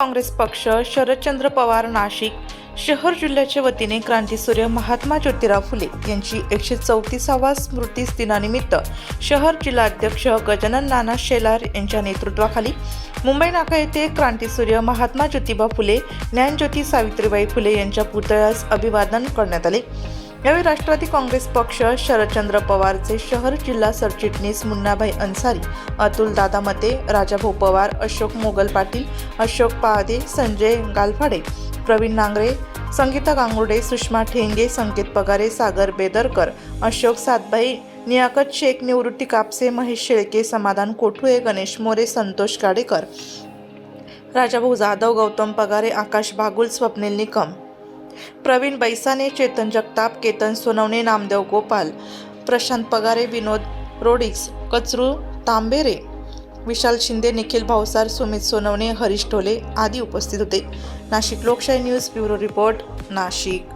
काँग्रेस पक्ष शरदचंद्र पवार नाशिक शहर जिल्ह्याच्या वतीने क्रांतीसूर्य महात्मा ज्योतिराव फुले यांची एकशे चौतीसावा स्मृतीस दिनानिमित्त शहर जिल्हाध्यक्ष गजानन नाना शेलार यांच्या नेतृत्वाखाली मुंबई नाका येथे क्रांतीसूर्य महात्मा ज्योतिबा फुले ज्ञानज्योती सावित्रीबाई फुले यांच्या पुतळ्यास अभिवादन करण्यात आले. यावेळी राष्ट्रवादी काँग्रेस पक्ष शरदचंद्र पवारचे शहर जिल्हा सरचिटणीस मुन्नाभाई अन्सारी अतुल दादा मते राजाभाऊ पवार अशोक मोगल पाटील अशोक पाहदे संजय गालफाडे प्रवीण नांगरे संगीता गांगुर्डे सुषमा ठेंगे संकेत पगारे सागर बेदरकर अशोक सातभाई नियाकत शेख निवृत्ती कापसे महेश शेळके समाधान कोठुळे गणेश मोरे संतोष गाडेकर राजाभाऊ जाधव गौतम पगारे आकाश बागुल स्वप्नील निकम प्रवीण बैसाने चेतन जगताप केतन सोनवणे नामदेव गोपाल प्रशांत पगारे विनोद रोडिक्स कचरू तांबेरे विशाल शिंदे निखिल भावसार सुमित सोनवणे हरीश ढोले आदी उपस्थित होते. नाशिक लोकशाही न्यूज ब्युरो रिपोर्ट नाशिक.